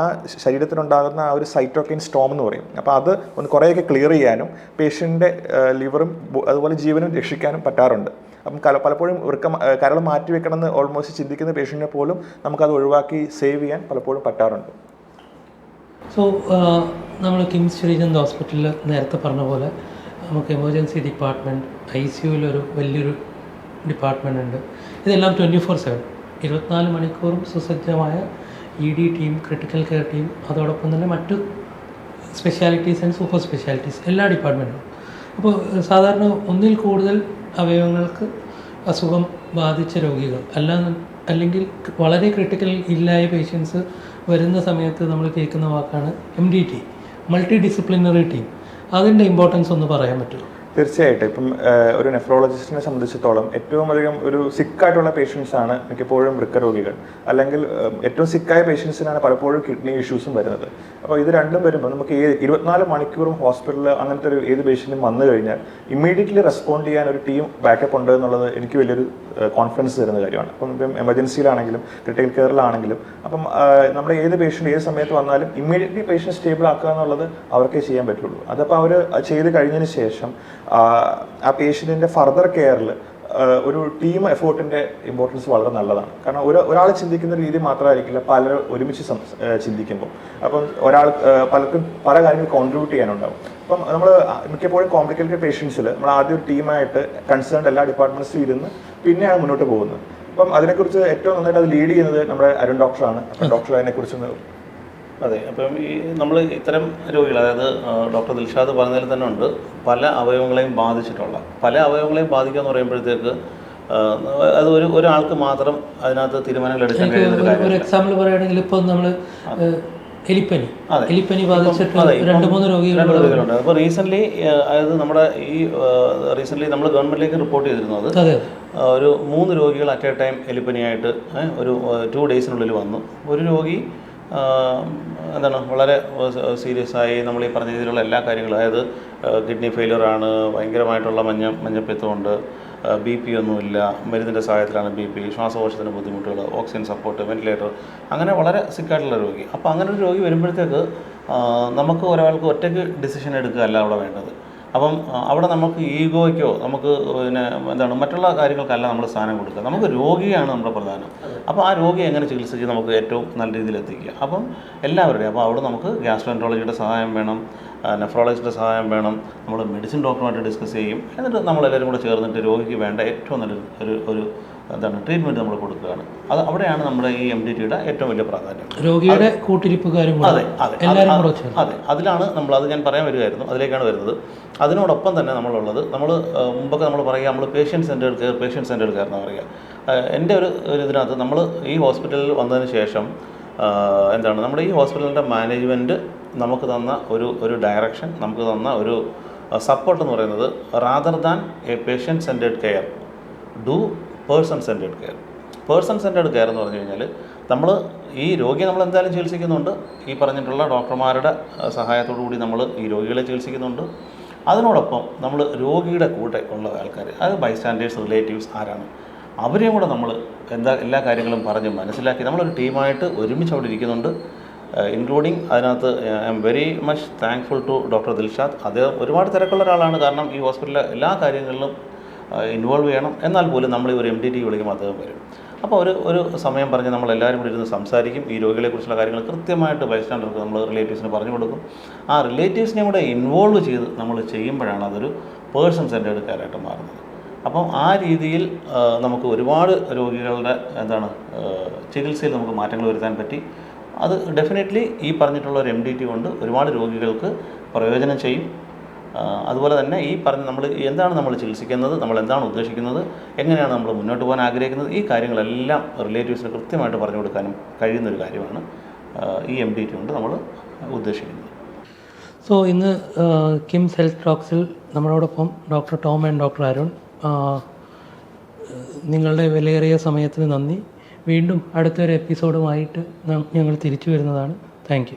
ശരീരത്തിനുണ്ടാകുന്ന ആ ഒരു സൈറ്റോക്കൈൻ സ്റ്റോം എന്ന് പറയും. അപ്പോൾ അത് ഒന്ന് കുറേയൊക്കെ ക്ലിയർ ചെയ്യാനും പേഷ്യന്റെ ലിവറും അതുപോലെ ജീവനും രക്ഷിക്കാനും പറ്റാറുണ്ട്. അപ്പം കല പലപ്പോഴും വൃക്ക കരൾ മാറ്റി വെക്കണമെന്ന് ഓൾമോസ്റ്റ് ചിന്തിക്കുന്ന പേഷ്യന്റിനെ പോലും നമുക്കത് ഒഴിവാക്കി സേവ് ചെയ്യാൻ പലപ്പോഴും പറ്റാറുണ്ട്. സോ നമ്മൾ കിംസ് ശ്രീചന്ദ് ഹോസ്പിറ്റലിൽ നേരത്തെ പറഞ്ഞ പോലെ നമുക്ക് എമർജൻസി ഡിപ്പാർട്ട്മെന്റ് ഐ ഒരു വലിയൊരു ഡിപ്പാർട്ട്മെന്റ് ഉണ്ട്. ഇതെല്ലാം ട്വന്റി ഫോർ സെവൻ ഇരുപത്തിനാല് മണിക്കൂറും സുസജ്ജമായ E D team critical care team അതോടൊപ്പം തന്നെ മറ്റു സ്പെഷ്യാലിറ്റീസ് ആൻഡ് സൂപ്പർ സ്പെഷ്യാലിറ്റീസ് എല്ലാ ഡിപ്പാർട്ട്മെന്റും അപ്പോൾ സാധാരണ ഒന്നിൽ കൂടുതൽ അവയവങ്ങൾക്ക് അസുഖം ബാധിച്ച രോഗികൾ. അല്ല അല്ലെങ്കിൽ വളരെ ക്രിട്ടിക്കൽ ഇല്ലായ പേഷ്യൻസ് വരുന്ന സമയത്ത് നമ്മൾ കേൾക്കുന്ന വാക്കാണ് M D T multi disciplinary team അതിന്റെ ഇമ്പോർട്ടൻസ് ഒന്ന് പറയാൻ പറ്റുമോ? തീർച്ചയായിട്ടും. ഇപ്പം ഒരു നെഫ്രോളജിസ്റ്റിനെ സംബന്ധിച്ചിടത്തോളം ഏറ്റവും അധികം ഒരു സിക്കായിട്ടുള്ള പേഷ്യൻസ് ആണ് മിക്കപ്പോഴും വൃക്ക രോഗികൾ അല്ലെങ്കിൽ ഏറ്റവും സിക്കായ പേഷ്യൻസിനാണ് പലപ്പോഴും കിഡ്നി ഇഷ്യൂസും വരുന്നത്. അപ്പോൾ ഇത് രണ്ടും വരുമ്പോൾ നമുക്ക് ഏത് ഇരുപത്തിനാല് മണിക്കൂറും ഹോസ്പിറ്റലിൽ അങ്ങനത്തെ ഒരു ഏത് പേഷ്യന്റും വന്നു കഴിഞ്ഞാൽ ഇമ്മീഡിയറ്റ്ലി റെസ്പോണ്ട് ചെയ്യാൻ ഒരു ടീം ബാക്കപ്പ് ഉണ്ട് എന്നുള്ളത് എനിക്ക് വലിയൊരു കോൺഫിഡൻസ് തരുന്ന കാര്യമാണ്. അപ്പം ഇപ്പം എമർജൻസിയിലാണെങ്കിലും ക്രിട്ടിക്കൽ കെയറിലാണെങ്കിലും അപ്പം നമ്മുടെ ഏത് പേഷ്യന്റ് ഏത് സമയത്ത് വന്നാലും ഇമ്മീഡിയറ്റ്ലി പേഷ്യന്റ് സ്റ്റേബിൾ ആക്കുക എന്നുള്ളത് അവർക്കേ ചെയ്യാൻ പറ്റുള്ളൂ. അതപ്പോൾ അവർ ചെയ്ത് കഴിഞ്ഞതിന് ശേഷം ആ പേഷ്യന്റിന്റെ ഫർദർ കെയറിൽ ഒരു ടീം എഫേർട്ടിന്റെ ഇമ്പോർട്ടൻസ് വളരെ നല്ലതാണ്. കാരണം ഒരു ഒരാൾ ചിന്തിക്കുന്ന രീതി മാത്രമായിരിക്കില്ല പലരും ഒരുമിച്ച് ചിന്തിക്കുമ്പോൾ. അപ്പം ഒരാൾ പലർക്കും പല കാര്യങ്ങൾ കോൺട്രിബ്യൂട്ട് ചെയ്യാനുണ്ടാവും. അപ്പം നമ്മൾ മിക്കപ്പോഴും കോംപ്ലിക്കേറ്റഡ് പേഷ്യൻസിൽ നമ്മൾ ആദ്യം ഒരു ടീമായിട്ട് കൺസേൺഡ് എല്ലാ ഡിപ്പാർട്ട്മെൻസും ഇരുന്ന് പിന്നെയാണ് മുന്നോട്ട് പോകുന്നത്. അപ്പം അതിനെക്കുറിച്ച് ഏറ്റവും നന്നായിട്ട് അത് ലീഡ് ചെയ്യുന്നത് നമ്മുടെ അരുൺ ഡോക്ടറാണ് ഡോക്ടർ അതിനെക്കുറിച്ചൊന്ന് അതെ അപ്പം ഈ നമ്മൾ ഇത്തരം രോഗികൾ അതായത് ഡോക്ടർ ദിൽഷാദ് പറഞ്ഞതിൽ തന്നെ ഉണ്ട്. പല അവയവങ്ങളെയും ബാധിച്ചിട്ടുള്ള പല അവയവങ്ങളെയും ബാധിക്കുക എന്ന് പറയുമ്പോഴത്തേക്ക് അത് ഒരു ഒരാൾക്ക് മാത്രം അതിനകത്ത് തീരുമാനങ്ങൾ എടുക്കാൻ കഴിയുന്ന ഒരു എക്സാമ്പിൾ പറയുകയാണെങ്കിൽ ഇപ്പോൾ നമ്മൾ എലിപ്പനി. എലിപ്പനി ബാധിച്ചിട്ട് രണ്ട് മൂന്ന് രോഗികളുണ്ട്. അപ്പോൾ റീസെന്റ്ലി അതായത് നമ്മുടെ ഈ റീസെന്റ്ലി നമ്മൾ ഗവൺമെന്റിലേക്ക് റിപ്പോർട്ട് ചെയ്തിരുന്നത് അത് ഒരു മൂന്ന് രോഗികൾ അറ്റ് എ ടൈം എലിപ്പനിയായിട്ട് ഒരു ടു ഡേയ്സിനുള്ളിൽ വന്നു. ഒരു രോഗി എന്താണ് വളരെ സീരിയസ് ആയി നമ്മൾ ഈ പറഞ്ഞ രീതിയിലുള്ള എല്ലാ കാര്യങ്ങളും അതായത് കിഡ്നി ഫെയിലിയർ ആണ് ഭയങ്കരമായിട്ടുള്ള മഞ്ഞ മഞ്ഞപ്പിത്തമുണ്ട് ബി പി ഒന്നുമില്ല മരുന്നിന്റെ സഹായത്തിലാണ് ബി പി ശ്വാസകോശത്തിന് ബുദ്ധിമുട്ടുകൾ ഓക്സിജൻ സപ്പോർട്ട് വെന്റിലേറ്റർ അങ്ങനെ വളരെ സിക്കായിട്ടുള്ള രോഗി. അപ്പോൾ അങ്ങനെ ഒരു രോഗി വരുമ്പോഴത്തേക്ക് നമുക്ക് ഒരാൾക്ക് ഒറ്റയ്ക്ക് ഡിസിഷൻ എടുക്കുകയല്ല അവിടെ വേണ്ടത്. അപ്പം അവിടെ നമുക്ക് ഈഗോയ്ക്കോ നമുക്ക് പിന്നെ എന്താണ് മറ്റുള്ള കാര്യങ്ങൾക്കല്ല നമ്മൾ സ്ഥാനം കൊടുക്കുക. നമുക്ക് രോഗിയാണ് നമ്മുടെ പ്രധാനം. അപ്പോൾ ആ രോഗിയെ എങ്ങനെ ചികിത്സിച്ച് നമുക്ക് ഏറ്റവും നല്ല രീതിയിൽ എത്തിക്കുക? അപ്പം എല്ലാവരുടെയും അപ്പോൾ അവിടെ നമുക്ക് ഗ്യാസ്ട്രോൻട്രോളജിയുടെ സഹായം വേണം നെഫ്രോളജിയുടെ സഹായം വേണം നമ്മൾ മെഡിസിൻ ഡോക്ടറുമായിട്ട് ഡിസ്കസ് ചെയ്യും. എന്നിട്ട് നമ്മളെല്ലാവരും കൂടെ ചേർന്നിട്ട് രോഗിക്ക് വേണ്ട ഏറ്റവും നല്ലൊരു ഒരു ഒരു എന്താണ് ട്രീറ്റ്മെന്റ് നമ്മൾ കൊടുക്കുകയാണ്. അത് അവിടെയാണ് നമ്മുടെ ഈ എം ഡി ടിയുടെ ഏറ്റവും വലിയ പ്രാധാന്യം. രോഗിയുടെ കൂട്ടിരിപ്പുകാരും അതെ അതെ. അതെ അതിലാണ് നമ്മൾ അത് ഞാൻ പറയാൻ വരികയായിരുന്നു അതിലേക്കാണ് വരുന്നത്. അതിനോടൊപ്പം തന്നെ നമ്മളുള്ളത് നമ്മൾ മുമ്പൊക്കെ നമ്മൾ പറയുക നമ്മൾ പേഷ്യന്റ് സെന്ററിൽ കയറി പേഷ്യന്റ് സെന്ററിൽ കയറുന്ന പറയുക. എന്റെ ഒരു ഒരു ഇതിനകത്ത് നമ്മൾ ഈ ഹോസ്പിറ്റലിൽ വന്നതിന് ശേഷം എന്താണ് നമ്മുടെ ഈ ഹോസ്പിറ്റലിന്റെ മാനേജ്മെന്റ് നമുക്ക് തന്ന ഒരു ഒരു ഡയറക്ഷൻ നമുക്ക് തന്ന ഒരു സപ്പോർട്ട് എന്ന് പറയുന്നത് rather than a patient centred care to person centred care person centred care എന്ന് പറഞ്ഞു കഴിഞ്ഞാൽ നമ്മൾ ഈ രോഗിയെ നമ്മൾ എന്തായാലും ചികിത്സിക്കുന്നുണ്ട്. ഈ പറഞ്ഞിട്ടുള്ള ഡോക്ടർമാരുടെ സഹായത്തോടു കൂടി നമ്മൾ ഈ രോഗികളെ ചികിത്സിക്കുന്നുണ്ട്. അതിനോടൊപ്പം നമ്മൾ രോഗിയുടെ കൂടെ ഉള്ള ആൾക്കാർ അത് ബൈസ്റ്റാൻഡേഴ്സ് റിലേറ്റീവ്സ് ആരാണ് അവരെയും കൂടെ നമ്മൾ എന്താ എല്ലാ കാര്യങ്ങളും പറഞ്ഞ് മനസ്സിലാക്കി നമ്മളൊരു ടീമായിട്ട് ഒരുമിച്ച് അവിടെ ഇരിക്കുന്നുണ്ട്. ഇൻക്ലൂഡിങ് അതിനകത്ത് I am very much thankful to doctor Dilshad അദ്ദേഹം ഒരുപാട് തിരക്കുള്ള ഒരാളാണ്. കാരണം ഈ ഹോസ്പിറ്റലിലെ എല്ലാ കാര്യങ്ങളിലും ഇൻവോൾവ് ചെയ്യണം. എന്നാൽ പോലും നമ്മൾ ഒരു എം ഡി ടി വിളിക്കുമ്പോൾ അദ്ദേഹം വരും. അപ്പോൾ ഒരു ഒരു സമയം പറഞ്ഞ് നമ്മൾ എല്ലാവരും കൂടി ഇരുന്ന് സംസാരിക്കും. ഈ രോഗികളെക്കുറിച്ചുള്ള കാര്യങ്ങൾ കൃത്യമായിട്ട് ബൈസ്റ്റാൻഡർക്ക് നമ്മൾ റിലേറ്റീവ്സിന് പറഞ്ഞു കൊടുക്കും. ആ റിലേറ്റീവ്സിനെ കൂടെ ഇൻവോൾവ് ചെയ്ത് നമ്മൾ ചെയ്യുമ്പോഴാണ് അതൊരു പേഴ്സൺ സെന്റേഡ് കെയർ ആയിട്ട് മാറുന്നത്. അപ്പം ആ രീതിയിൽ നമുക്ക് ഒരുപാട് രോഗികളുടെ എന്താണ് ചികിത്സയിൽ നമുക്ക് മാറ്റങ്ങൾ വരുത്താൻ പറ്റി. അത് ഡെഫിനറ്റ്ലി ഈ പറഞ്ഞിട്ടുള്ള ഒരു എം ഡി ടി കൊണ്ട് ഒരുപാട് രോഗികൾക്ക് പ്രയോജനം ചെയ്യും. അതുപോലെ തന്നെ ഈ പറഞ്ഞ നമ്മൾ എന്താണ് നമ്മൾ ചികിത്സിക്കുന്നത് നമ്മൾ എന്താണ് ഉദ്ദേശിക്കുന്നത് എങ്ങനെയാണ് നമ്മൾ മുന്നോട്ട് പോകാൻ ആഗ്രഹിക്കുന്നത് ഈ കാര്യങ്ങളെല്ലാം റിലേറ്റീവ്സിന് കൃത്യമായിട്ട് പറഞ്ഞു കൊടുക്കാനും കഴിയുന്നൊരു കാര്യമാണ് ഈ എം ഡി ടി കൊണ്ട് നമ്മൾ ഉദ്ദേശിക്കുന്നത്. സോ ഇന്ന് കിംസ് ഹെൽത്ത് ടോക്സിൽ നമ്മളോടൊപ്പം doctor Tom and doctor Arun നിങ്ങളുടെ വിലയേറിയ സമയത്തിന് നന്ദി. വീണ്ടും അടുത്തൊരു എപ്പിസോഡുമായിട്ട് ഞങ്ങൾ തിരിച്ചു വരുന്നതാണ്. താങ്ക്